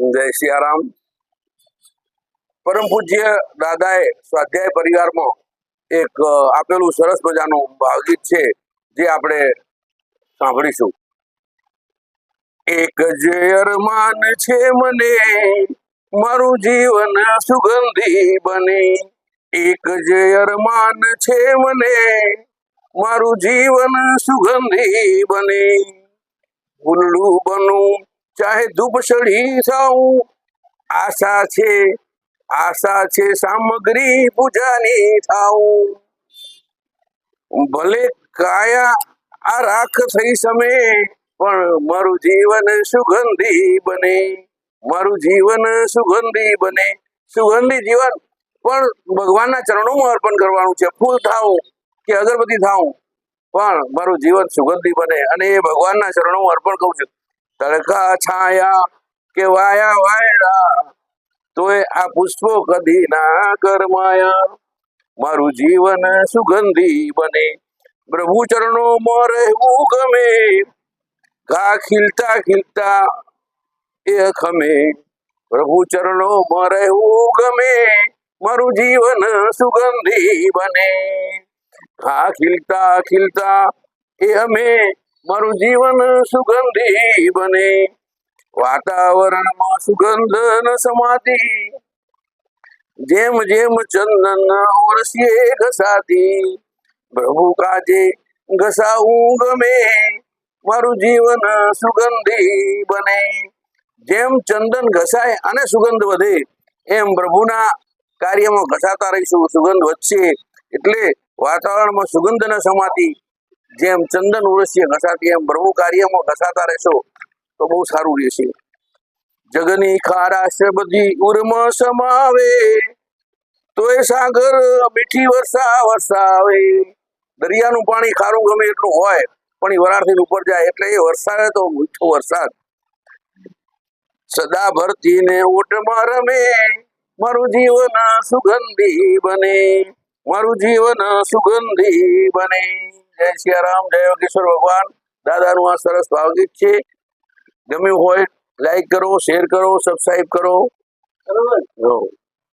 જય સિયારામ. પરમ પૂજ્ય દાદાએ સ્વાધ્યાય પરિવારમાં એક આપેલું સરસ મજાનું ભાવગીત છે, જે આપણે સાંભળીશું. એક જ અરમાન છે મને, મારું જીવન સુગંધી બને. એક જ અરમાન છે મને, મારું જીવન સુગંધી બને. ફૂલડું બનું ચાહે ધૂપસળી થાઉં આશા છે આશા છે સામગ્રી પૂજાની થાઉં. ભલે કાયા આ રાખ થઈ સમે, પણ મારું જીવન સુગંધી બને. મારું જીવન સુગંધી બને. સુગંધી જીવન, પણ ભગવાનના ચરણોમાં અર્પણ કરવાનું છે. ફૂલ થાવું કે અગરબત્તી થાવું પણ મારું જીવન સુગંધી બને અને એ ભગવાનના ચરણોમાં અર્પણ કરું છું. તડકા છાયા કે વાયા વાયડા? તોય આ પુષ્પો કદી ના કરમાયા મારું જીવન સુગંધી બને. પ્રભુ ચરણોમાં રહેવું ગમે. ઘા ખીલતા ખીલતા એ ખમે. પ્રભુ ચરણોમાં રહેવું ગમે. મારું જીવન સુગંધી બને. ઘા ખીલતા ખીલતા એ અમે મારું જીવન સુગંધી બને. વાતાવરણમાં સુગંધ ન સમાતી જેમ જેમ ચંદન ઓરસીએ ઘસાતી, પ્રભુ કાજે ઘસાવું ગમે. મારું જીવન સુગંધી બને. જેમ ચંદન ઘસાય અને સુગંધ વધે, એમ પ્રભુના કાર્યમાં ઘસાતા રહીશું. સુગંધ વધશે. એટલે વાતાવરણમાં સુગંધ ન સમાતી જેમ ચંદન ઉરસીએ ઘસાતી, એમ પ્રભુ કાર્યમાં ઘસાતા રહેશો, તો બહુ સારું રહેશે. જગની ખારાશ બધી ઉર્મ સમાવે, તોય સાગર મીઠી વર્ષા વરસાવે. દરિયાનું પાણી ખારું ગમે એટલું હોય, પણ એ વરાળથી ઉપર જાય, એટલે એ વરસાદ તો મીઠો વરસાદ. સદા ભરતી ને ઓટમાં રમે, મારું જીવન સુગંધી બને, મારું જીવન સુગંધી બને. જય સિયારામ જય યોગેશ્વર ભગવાન. દાદાનું આ સરસ ભાવગીત છે. ગમ્યું હોય લાઈક કરો શેર કરો સબસ્ક્રાઈબ કરો. બરોબર.